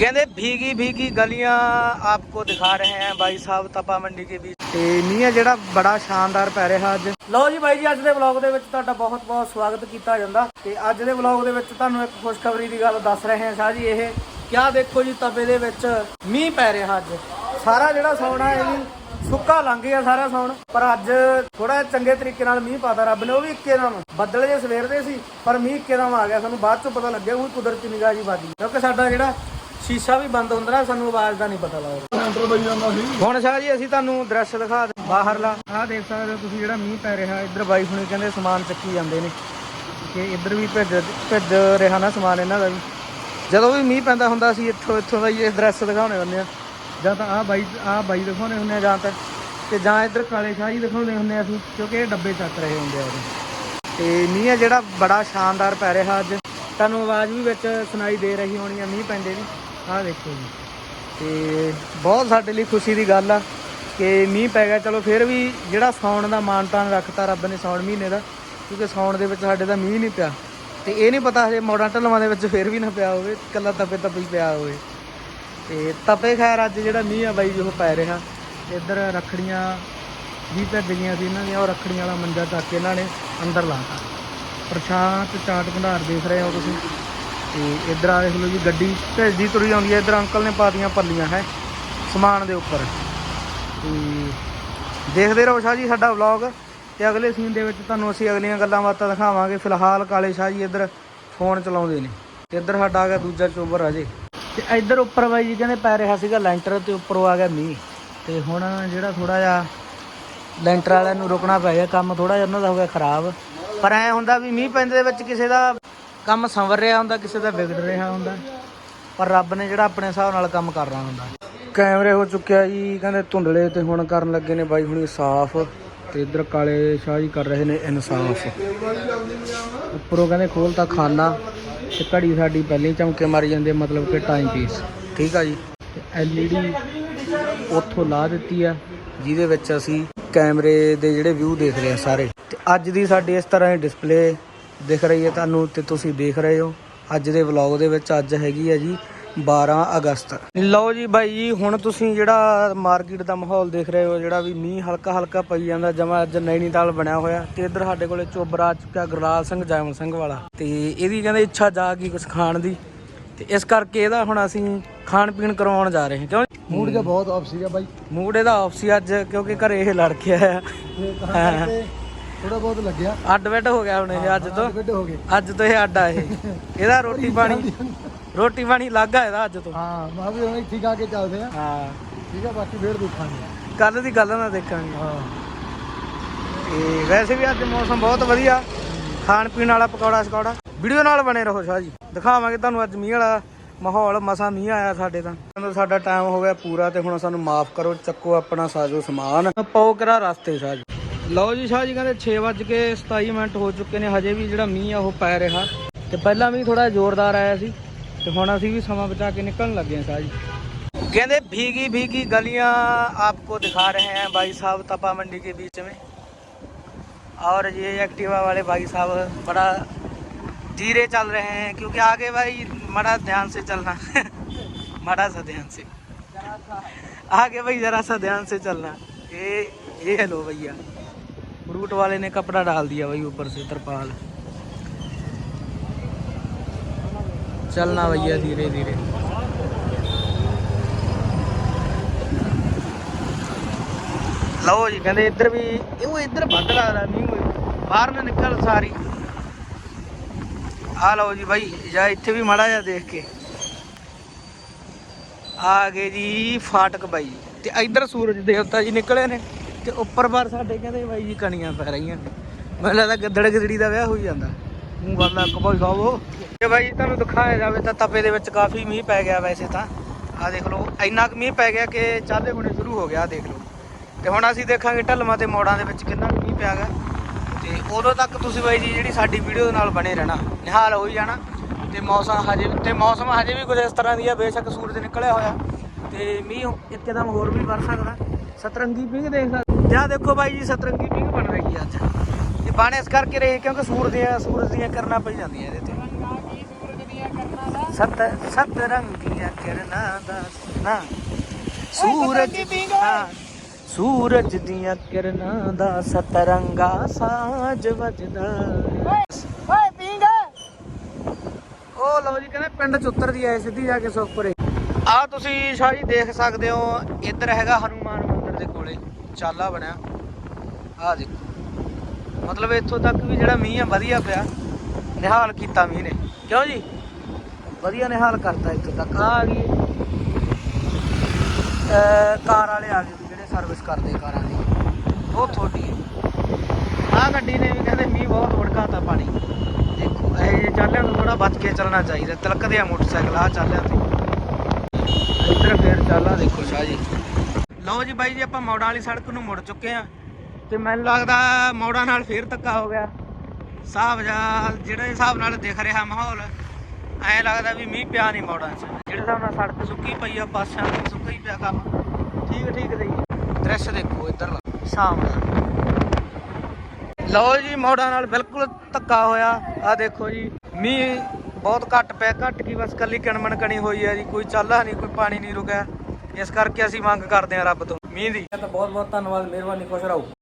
ਕਹਿੰਦੇ ਭੀਗੀ ਭੀਗੀ ਗਲੀਆਂ ਆਪਕੋ ਦਿਖਾ ਰਹੇ ਹਾਂ ਭਾਈ ਸਾਹਿਬ ਤਪਾ ਮੰਡੀ ਦੇ ਵਿੱਚ ਤੇ ਮੀਂਹ ਆ ਜਿਹੜਾ ਬੜਾ ਸ਼ਾਨਦਾਰ ਪੈ ਰਿਹਾ ਅੱਜ। ਲਓ ਜੀ ਬਾਈ ਜੀ, ਅੱਜ ਦੇ ਵਲੌਗ ਦੇ ਵਿੱਚ ਤੁਹਾਡਾ ਬਹੁਤ ਬਹੁਤ ਸਵਾਗਤ ਕੀਤਾ ਜਾਂਦਾ। ਤੇ ਅੱਜ ਦੇ ਵਲੌਗ ਦੇ ਵਿੱਚ ਤੁਹਾਨੂੰ ਇੱਕ ਖੁਸ਼ਖਬਰੀ ਦੀ ਗੱਲ ਦੱਸ ਰਹੇ ਹਾਂ ਸਾਹ ਇਹ ਕਿਆ ਦੇਖੋ ਜੀ ਤਪੇ ਦੇ ਵਿੱਚ ਮੀਂਹ ਪੈ ਰਿਹਾ ਅੱਜ। ਸਾਰਾ ਜਿਹੜਾ ਸੌਣਾ ਇਹ ਵੀ ਸੁੱਕਾ ਲੰਘ ਗਿਆ ਸਾਰਾ ਸੌਣ ਪਰ ਅੱਜ ਥੋੜਾ ਚੰਗੇ ਤਰੀਕੇ ਨਾਲ ਮੀਂਹ ਪਾਤਾ ਰੱਬ ਨੇ, ਉਹ ਵੀ ਇੱਕੇ ਨਾਲ ਬੱਦਲ ਜੇ ਸਵੇਰ ਦੇ ਸੀ, ਪਰ ਮੀਂਹ ਇੱਕੇ ਨਾਲ ਆ ਗਿਆ। ਸਾਨੂੰ ਬਾਅਦ ਚ ਪਤਾ ਲੱਗਿਆ ਉਹ ਕੁਦਰਤੀ ਨਿਗਾਹ ਜੀ ਬਾਦੀ ਕਿਉਂਕਿ ਸਾਡਾ ਜਿਹੜਾ ਸ਼ੀਸ਼ਾ ਵੀ ਬੰਦ ਹੁੰਦਾ ਨਾ ਸਾਨੂੰ ਆਵਾਜ਼ ਦਾ ਨਹੀਂ ਪਤਾ ਲੱਗਦਾ। ਸੈਂਟਰ ਬਈ ਜਾਂਦਾ ਸੀ। ਹੁਣ ਸ਼ਾਹ ਜੀ ਅਸੀਂ ਤੁਹਾਨੂੰ ਦ੍ਰਿਸ਼ ਦਿਖਾ ਦੇ ਬਾਹਰਲਾ। ਆਹ ਦੇਖ ਸਕਦੇ ਹੋ ਤੁਸੀਂ ਜਿਹੜਾ ਮੀਂਹ ਪੈ ਰਿਹਾ ਇੱਧਰ ਬਾਈ ਹੁਣੇ ਕਹਿੰਦੇ ਸਮਾਨ ਚੱਕੀ ਜਾਂਦੇ ਨੇ। ਕਿ ਇੱਧਰ ਵੀ ਭਿੱਜ ਭਿੱਜ ਰਿਹਾ ਨਾ ਸਮਾਨ ਇਹਨਾਂ ਦਾ ਵੀ। ਜਦੋਂ ਵੀ ਮੀਂਹ ਪੈਂਦਾ ਹੁੰਦਾ ਸੀ ਇੱਥੋਂ ਇੱਥੋਂ ਦਾ ਹੀ ਇਹ ਦ੍ਰਿਸ਼ ਦਿਖਾਉਣੇ ਹੁੰਦੇ ਆ ਜਾਂ ਤਾਂ ਆਹ ਬਾਈ ਆਹ ਬਾਈ ਦਿਖਾਉਣੇ ਹੁੰਦੇ ਆ ਜਾਂ ਤਾਂ ਤੇ ਜਾਂ ਇੱਧਰ ਕਾਲੇ ਸ਼ਾਹੀ ਦਿਖਾਉਂਦੇ ਹੁੰਦੇ ਆ ਅਸੀਂ ਕਿਉਂਕਿ ਇਹ ਡੱਬੇ ਚੱਕ ਰਹੇ ਹੁੰਦੇ ਆ ਉਦੋਂ ਤੇ ਮੀਂਹ ਹੈ ਜਿਹੜਾ ਬੜਾ ਸ਼ਾਨਦਾਰ ਪੈ ਰਿਹਾ ਅੱਜ। ਤੁਹਾਨੂੰ ਆਵਾਜ਼ ਵੀ ਵਿੱਚ ਸੁਣਾਈ ਦੇ ਰਹੀ ਹੋਣੀ ਆ ਮੀਂਹ ਪੈਂਦੇ ਦੀ ਆਹ ਦੇਖੋ ਜੀ। ਤੇ ਬਹੁਤ ਸਾਡੇ ਲਈ ਖੁਸ਼ੀ ਦੀ ਗੱਲ ਆ ਕਿ ਮੀਂਹ ਪੈ ਗਿਆ। ਚਲੋ ਫਿਰ ਵੀ ਜਿਹੜਾ ਸੌਣ ਦਾ ਮਾਨਤਾਨ ਰੱਖਤਾ ਰੱਬ ਨੇ ਸੌਣ ਮਹੀਨੇ ਦਾ, ਕਿਉਂਕਿ ਸੌਣ ਦੇ ਵਿੱਚ ਸਾਡੇ ਦਾ ਮੀਂਹ ਨਹੀਂ ਪਿਆ। ਤੇ ਇਹ ਨਹੀਂ ਪਤਾ ਹਜੇ ਮੋੜਾਂ ਢਲਵਾਂ ਦੇ ਵਿੱਚ ਫਿਰ ਵੀ ਨਾ ਪਿਆ ਹੋਵੇ ਕੱਲਾ ਤਪੇ ਤਪੇ ਪਿਆ ਹੋਵੇ। ਤੇ ਤਪੇ ਖੈਰ ਅੱਜ ਜਿਹੜਾ ਮੀਂਹ ਆ ਬਾਈ, ਉਹ ਪੈ ਰਿਹਾ। ਇੱਧਰ ਰੱਖੜੀਆਂ ਵੀ ਭੱਜ ਗਈਆਂ ਸੀ ਇਹਨਾਂ ਦੀਆਂ, ਉਹ ਰੱਖੜੀਆਂ ਵਾਲਾ ਮੰਜਾ ਚੱਕ ਕੇ ਇਹਨਾਂ ਨੇ ਅੰਦਰ ਲਾਤਾ। ਪ੍ਰਸ਼ਾਂਤ ਚਾਟ ਭੰਡਾਰ ਦੇਖ ਰਹੇ ਹੋ ਤੁਸੀਂ। ਤੇ ਇੱਧਰ ਆ ਦੇਖ ਲਓ ਜੀ, ਗੱਡੀ ਭੇਜਦੀ ਤੁਰੀ ਆਉਂਦੀ ਹੈ ਇੱਧਰ ਅੰਕਲ ਨੇ ਪਾਤੀਆਂ ਪੱਲੀਆਂ, ਹੈ, ਸਮਾਨ ਦੇ ਉੱਪਰ। ਤੇ ਦੇਖਦੇ ਰਹੋ ਸ਼ਾਹ ਜੀ ਸਾਡਾ ਵਲੌਗ। ਤੇ ਅਗਲੇ ਸੀਨ ਦੇ ਵਿੱਚ ਤੁਹਾਨੂੰ ਅਸੀਂ ਅਗਲੀਆਂ ਗੱਲਾਂ ਬਾਤਾਂ ਦਿਖਾਵਾਂਗੇ। ਫਿਲਹਾਲ ਕਾਲੇ ਸ਼ਾਹ ਜੀ ਇੱਧਰ ਫੋਨ ਚਲਾਉਂਦੇ ਨੇ। ਤੇ ਇੱਧਰ ਸਾਡਾ ਆ ਗਿਆ ਦੂਜਾ ਚੋਬਰ ਅਜੇ। ਤੇ ਇੱਧਰ ਉੱਪਰ ਬਾਈ ਜੀ ਕਹਿੰਦੇ ਪੈ ਰਿਹਾ ਸੀਗਾ ਲੈਂਟਰ ਤੇ ਉੱਪਰੋਂ ਆ ਗਿਆ ਮੀਂਹ। ਤੇ ਹੁਣ ਜਿਹੜਾ ਥੋੜਾ ਜਿਹਾ ਲੈਂਟਰ ਵਾਲਿਆਂ ਨੂੰ ਰੁਕਣਾ ਪੈ ਗਿਆ। ਕੰਮ ਥੋੜਾ ਜਿਹਾ ਉਹਨਾਂ ਦਾ ਹੋ ਗਿਆ ਖਰਾਬ। ਪਰ ਐ ਹੁੰਦਾ ਵੀ ਮੀਂਹ ਪੈਂਦੇ ਦੇ ਵਿੱਚ ਕਿਸੇ ਦਾ ਕੰਮ ਸੰਵਰ ਰਿਹਾ ਹੁੰਦਾ ਕਿਸੇ ਦਾ ਵਿਗੜ ਰਿਹਾ ਹੁੰਦਾ ਪਰ ਰੱਬ ਨੇ ਜਿਹੜਾ ਆਪਣੇ ਹਿਸਾਬ ਨਾਲ ਕੰਮ ਕਰਨਾ ਹੁੰਦਾ। ਕੈਮਰੇ ਹੋ ਚੁੱਕਿਆ ਜੀ ਕਹਿੰਦੇ ਧੁੰਦਲੇ ਤੇ ਹੁਣ ਕਰਨ ਲੱਗੇ ਨੇ ਬਾਈ ਹੁਣੀ ਸਾਫ਼ ਤੇ ਇੱਧਰ ਕਾਲੇ ਸ਼ਾਹ ਜੀ ਕਰ ਰਹੇ ਨੇ ਇਨਸਾਫ। ਉੱਪਰੋਂ ਕਹਿੰਦੇ ਖੋਲਤਾ ਖਾਨਾ ਤੇ ਘੜੀ ਸਾਡੀ ਪਹਿਲਾਂ ਚਮਕੇ ਮਾਰੀ ਜਾਂਦੀ ਮਤਲਬ ਕਿ ਟਾਈਮ ਪੀਸ ਠੀਕ ਆ ਜੀ। ਐਲਈਡੀ ਉੱਥੋਂ ਲਾ ਦਿੱਤੀ ਆ। ਜਿਹਦੇ ਵਿੱਚ ਅਸੀਂ ਕੈਮਰੇ ਦੇ ਜਿਹੜੇ ਵਿਊ ਦੇਖ ਰਹੇ ਆ ਸਾਰੇ। ਤੇ ਅੱਜ ਦੀ ਸਾਡੀ ਇਸ ਤਰ੍ਹਾਂ ਦੀ ਡਿਸਪਲੇ ਦਿਖ ਰਹੀ ਹੈ ਤੁਹਾਨੂੰ ਤੇ ਤੁਸੀਂ ਦੇਖ ਰਹੇ ਹੋ। ਅੱਜ ਦੇ ਵਲੌਗ ਦੇ ਵਿੱਚ ਅੱਜ ਹੈਗੀ ਆ ਜੀ 12 ਅਗਸਤ। ਲਓ ਜੀ ਬਾਈ ਜੀ ਹੁਣ ਤੁਸੀਂ ਜਿਹੜਾ ਮਾਰਕੀਟ ਦਾ ਮਾਹੌਲ ਦੇਖ ਰਹੇ ਹੋ ਜਿਹੜਾ ਵੀ ਮੀਂਹ ਹਲਕਾ ਹਲਕਾ ਪਈ ਜਾਂਦਾ ਜਮਾ ਅੱਜ ਨੈਣੀਤਾਲ ਬਣਿਆ ਹੋਇਆ। ਤੇ ਇੱਧਰ ਸਾਡੇ ਕੋਲੇ ਚੋਬਰਾ ਆ ਚੁੱਕਾ ਗੁਰਲਾਲ ਸਿੰਘ ਜੈਮਲ ਸਿੰਘ ਵਾਲਾ। ਤੇ ਇਹਦੀ ਕਹਿੰਦੇ ਇੱਛਾ ਜਾ ਗਈ ਕੁਝ ਖਾਣ ਦੀ। ਤੇ ਇਸ ਕਰਕੇ ਇਹਦਾ ਹੁਣ ਅਸੀਂ ਖਾਣ ਪੀਣ ਕਰਵਾਉਣ ਜਾ ਰਹੇ ਹਾਂ। ਕਿਉਂ ਮੂਡ ਜਿਹਾ ਬਹੁਤ ਆਫ ਸੀਗਾ ਬਾਈ। ਮੂਡ ਇਹਦਾ ਆਫ ਸੀ ਅੱਜ ਕਿਉਂਕਿ ਘਰੇ ਇਹ ਲੜ ਕੇ ਆਇਆ ਥੋੜਾ ਬਹੁਤ ਲੱਗਿਆ। ਅੱਡ ਬੈੱਡ ਹੋ ਗਿਆ ਹੁਣ ਇਹ ਅੱਜ ਤੋਂ। ਵੱਡੇ ਹੋ ਗਏ। ਅੱਜ ਤੋਂ ਇਹ ਅੱਡ ਇਹ। ਇਹਦਾ ਰੋਟੀ ਪਾਣੀ ਰੋਟੀ ਪਾਣੀ ਲੱਗ ਆ ਇਹਦਾ ਅੱਜ ਤੋਂ। ਹਾਂ ਮੈਂ ਵੀ ਹੁਣ ਇੱਥੇ ਹੀ ਖਾ ਕੇ ਚੱਲਦੇ ਆ। ਹਾਂ। ਠੀਕ ਆ ਬਾਕੀ ਫੇਰ ਦੇਖਾਂਗੇ। ਕੱਲ ਦੀ ਗੱਲ ਨਾ ਦੇਖਾਂਗੇ। ਹਾਂ। ਤੇ ਵੈਸੇ ਵੀ ਅੱਜ ਮੌਸਮ ਬਹੁਤ ਵਧੀਆ। ਖਾਣ ਪੀਣ ਵਾਲਾ ਪਕੌੜਾ ਸਕੌੜਾ। ਵੀਡੀਓ ਨਾਲ ਬਣੇ ਰਹੋ ਸ਼ਾਹ ਜੀ। ਦਿਖਾਵਾਂਗੇ ਤੁਹਾਨੂੰ ਅੱਜ ਮੀਂਹ ਵਾਲਾ ਮਾਹੌਲ ਮਸਾ ਮੀਂਹ ਆਇਆ ਸਾਡੇ ਤਾਂ। ਜਦੋਂ ਸਾਡਾ ਟਾਈਮ ਹੋ ਗਿਆ ਪੂਰਾ ਤੇ ਹੁਣ ਸਾਨੂੰ ਮਾਫ ਕਰੋ ਚੱਕੋ ਆਪਣਾ ਸਾਜੋ ਸਮਾਨ। ਪਾਓ ਕਰਾ ਰਸਤੇ ਸ਼ਾਹ ਜੀ। ਲਓ ਜੀ ਸ਼ਾਹ ਜੀ ਕਹਿੰਦੇ 6:27 ਮਿੰਟ ਹੋ ਚੁੱਕੇ ਨੇ ਹਜੇ ਵੀ ਜਿਹੜਾ ਮੀਂਹ ਆ ਉਹ ਪੈ ਰਿਹਾ ਤੇ ਪਹਿਲਾਂ ਵੀ ਥੋੜਾ ਜ਼ੋਰਦਾਰ ਆਇਆ ਸੀ ਤੇ ਹੁਣ ਅਸੀਂ ਵੀ ਸਮਾਂ ਬਚਾ ਕੇ ਨਿਕਲਣ ਲੱਗੇ ਹਾਂ ਸ਼ਾਹ ਜੀ कहते भीगी भीगी गलियां आपको दिखा रहे हैं भाई साहब तपा मंडी के बीच में और ये एक्टिवा वाले भाई साहब बड़ा धीरे चल रहे हैं क्योंकि आगे भाई बड़ा ध्यान से चलना बड़ा सा ध्यान से आगे भाई जरा सा ध्यान से चलना ये ये लो भैया फ्रूट वाले ने कपड़ा डाल दिया भाई ऊपर से तरपाल चलना भैया धीरे धीरे ਲਓ ਜੀ ਕਹਿੰਦੇ ਇੱਧਰ ਵੀ ਇਹ ਉਹ ਇੱਧਰ ਵੱਧ ਲੱਗਦਾ ਮੀਂਹ ਹੋਏ ਬਾਹਰ ਨਾ ਨਿਕਲ ਸਾਰੀ ਆ ਲਓ ਜੀ ਬਾਈ ਜਾਂ ਇੱਥੇ ਵੀ ਮਾੜਾ ਜਿਹਾ ਦੇਖ ਕੇ ਆ ਗਏ ਜੀ ਫਾਟਕ ਬਾਈ ਤੇ ਇੱਧਰ ਸੂਰਜ ਦੇਵਤਾ ਜੀ ਨਿਕਲੇ ਨੇ ਤੇ ਉੱਪਰ ਬਾਰ ਸਾਡੇ ਕਹਿੰਦੇ ਬਾਈ ਜੀ ਕਣੀਆਂ ਪੈ ਰਹੀਆਂ। ਨੇ ਮੈਨੂੰ ਲੱਗਦਾ ਗੱਦੜ ਗਦੜੀ ਦਾ ਵਿਆਹ ਹੋਈ ਜਾਂਦਾ। ਮੂੰਹ ਵਾਲਾ ਕਬੋਈ ਖਾਵੋ ਤੇ ਬਾਈ ਤੁਹਾਨੂੰ ਦਿਖਾਇਆ ਜਾਵੇ ਤਾਂ ਤਪੇ ਦੇ ਵਿੱਚ ਕਾਫੀ ਮੀਂਹ ਪੈ ਗਿਆ ਵੈਸੇ ਤਾਂ। ਆ ਦੇਖ ਲਓ, ਇੰਨਾ ਕੁ ਮੀਂਹ ਪੈ ਗਿਆ ਕਿ ਚਾਲੇ ਹੋਣੇ ਸ਼ੁਰੂ ਹੋ ਗਿਆ ਦੇਖ ਲਓ। ਤੇ ਹੁਣ ਅਸੀਂ ਦੇਖਾਂਗੇ ਢਲਮਾਂ ਤੇ ਮੋੜਾਂ ਦੇ ਵਿੱਚ ਕਿੰਨਾ ਕੁ ਮੀਂਹ ਪਿਆ ਗਿਆ ਤੇ ਉਦੋਂ ਤੱਕ ਤੁਸੀਂ ਬਾਈ ਜੀ ਜਿਹੜੀ ਸਾਡੀ ਵੀਡੀਓ ਦੇ ਨਾਲ ਬਣੇ ਰਹਿਣਾ। ਨਿਹਾਲ ਹੋਈ ਜਾਣਾ। ਤੇ ਮੌਸਮ ਹਜੇ ਤੇ ਮੌਸਮ ਹਜੇ ਵੀ ਕੁਝ ਇਸ ਤਰ੍ਹਾਂ ਦੀ ਆ, ਬੇਸ਼ੱਕ ਸੂਰਜ ਨਿਕਲਿਆ ਹੋਇਆ। ਤੇ ਮੀਂਹ ਇੱਕਦਮ ਹੋਰ ਵੀ ਵਰ ਸਕਦਾ। ਸਤਰੰਗੀ ਪਿੰਗ ਦੇਖ ਆਹ ਦੇਖੋ ਬਾਈ ਜੀ ਸਤਰੰਗੀ ਪਿੰਗ ਬਣ ਰਹੀ ਆ ਅੱਜ। ਇਹ ਬਣ ਇਸ ਕਰਕੇ ਰਹੀ ਕਿਉਂਕਿ ਸੂਰਜ ਦੀਆਂ ਸੂਰਜ ਦੀਆਂ ਕਰਨਾ ਪਈ ਜਾਂਦੀਆਂ ਇਹਦੇ ਤੇ। ਸਤ ਸਤ ਰੰਗੀਆਂ ਕਿਰਨਾਂ ਦਾ ਨਾ ਸੂਰਜ ਹਾਂ। ਸੂਰਜ ਦੀਆਂ ਕਿਰਨਾਂ ਦਾ ਸਤਰੰਗਾ ਸਾਜ ਵੱਜਦਾ। ਓਏ ਪੀਂਗਾ ਉਹ ਲਓ ਜੀ ਕਹਿੰਦੇ ਪਿੰਡ ਚ ਉਤਰਦੀ ਆਏ ਸਿੱਧੀ ਜਾ ਕੇ ਸੁਖਪੁਰੇ ਆ ਤੁਸੀਂ ਸ਼ਾਹ ਜੀ ਦੇਖ ਸਕਦੇ ਹੋ ਇੱਧਰ ਹੈਗਾ ਹਨੂਮਾਨ ਮੰਦਿਰ ਦੇ ਕੋਲੇ ਚਾਲਾ ਬਣਿਆ। ਆ ਦੇਖੋ। ਮਤਲਬ ਇੱਥੋਂ ਤੱਕ ਵੀ ਜਿਹੜਾ ਮੀਂਹ ਆ, ਵਧੀਆ ਪਿਆ। ਨਿਹਾਲ ਕੀਤਾ ਮੀਂਹ ਨੇ। ਕਿਉਂ ਜੀ? ਵਧੀਆ ਨਿਹਾਲ ਕਰਤਾ ਇੱਥੋਂ ਤੱਕ। ਆ ਆ ਗਈ ਕਾਰ ਵਾਲੇ ਆ ਗਏ ਜਿਹੜੇ ਸਰਵਿਸ ਕਰਦੇ ਕਾਰਾਂ ਦੀ। ਉਹ ਤੁਹਾਡੀ ਆ ਗੱਡੀ ਨੇ ਵੀ ਕਹਿੰਦੇ ਮੀਂਹ ਬਹੁਤ ਵੜਕਾਤਾ ਪਾਣੀ। ਦੇਖੋ, ਇਹ ਜਿਹੇ ਚਾਲਿਆਂ ਨੂੰ ਥੋੜਾ ਬਚ ਕੇ ਚੱਲਣਾ ਚਾਹੀਦਾ। ਤਿਲਕਦੇ ਆ ਮੋਟਰਸਾਈਕਲ ਆ ਚਾਲਿਆਂ ਤੇ। ਇੱਧਰ ਫੇਰ ਚਾਲਾ ਦੇਖੋ ਸ਼ਾਹ ਜੀ। ਲਓ ਜੀ ਬਾਈ ਜੀ, ਆਪਾਂ ਮੌੜਾਂ ਵਾਲੀ ਸੜਕ ਨੂੰ ਮੁੜ ਚੁੱਕੇ ਆ ਤੇ ਮੈਨੂੰ ਲੱਗਦਾ ਮੌੜਾਂ ਨਾਲ ਫੇਰ ਧੱਕਾ ਹੋ ਗਿਆ। ਹਿਸਾਬ ਜਾਂ ਜਿਹੜੇ ਹਿਸਾਬ ਨਾਲ ਦਿਖ ਰਿਹਾ ਮਾਹੌਲ, ਐਂ ਲੱਗਦਾ ਵੀ ਮੀਂਹ ਪਿਆ ਨਹੀਂ ਮੌੜਾਂ 'ਚ। ਜਿਹੜੇ ਹਿਸਾਬ ਨਾਲ ਸੜਕ ਸੁੱਕੀ ਪਈ ਆ, ਪਾਸਿਆਂ ਤੇ ਸੁੱਕਾ ਹੀ ਪਿਆ ਕੰਮ। ਠੀਕ ਠੀਕ ਸਹੀ ਦ੍ਰਿਸ਼ ਦੇਖੋ ਇੱਧਰ। ਸ਼ਾਮ ਦਾ ਲਓ ਜੀ, ਮੋੜਾਂ ਨਾਲ ਬਿਲਕੁਲ ਧੱਕਾ ਹੋਇਆ। ਆ ਦੇਖੋ ਜੀ, ਮੀਂਹ ਬਹੁਤ ਘੱਟ ਪਿਆ। ਘੱਟ ਕੀ ਬਸ ਕੱਲੀ ਕਿਣਮਣ ਕਣੀ ਹੋਈ ਹੈ ਜੀ। ਕੋਈ ਚਾਲਾ ਨਹੀਂ ਕੋਈ ਪਾਣੀ ਨਹੀਂ ਰੁਕਿਆ। ਇਸ ਕਰਕੇ ਅਸੀਂ ਮੰਗ ਕਰਦੇ ਹਾਂ ਰੱਬ ਤੋਂ। ਮੀਂਹ ਦੀ। ਤਾਂ ਬਹੁਤ ਬਹੁਤ ਧੰਨਵਾਦ, ਮਿਹਰਬਾਨੀ, ਖੁਸ਼ ਰਹੋ।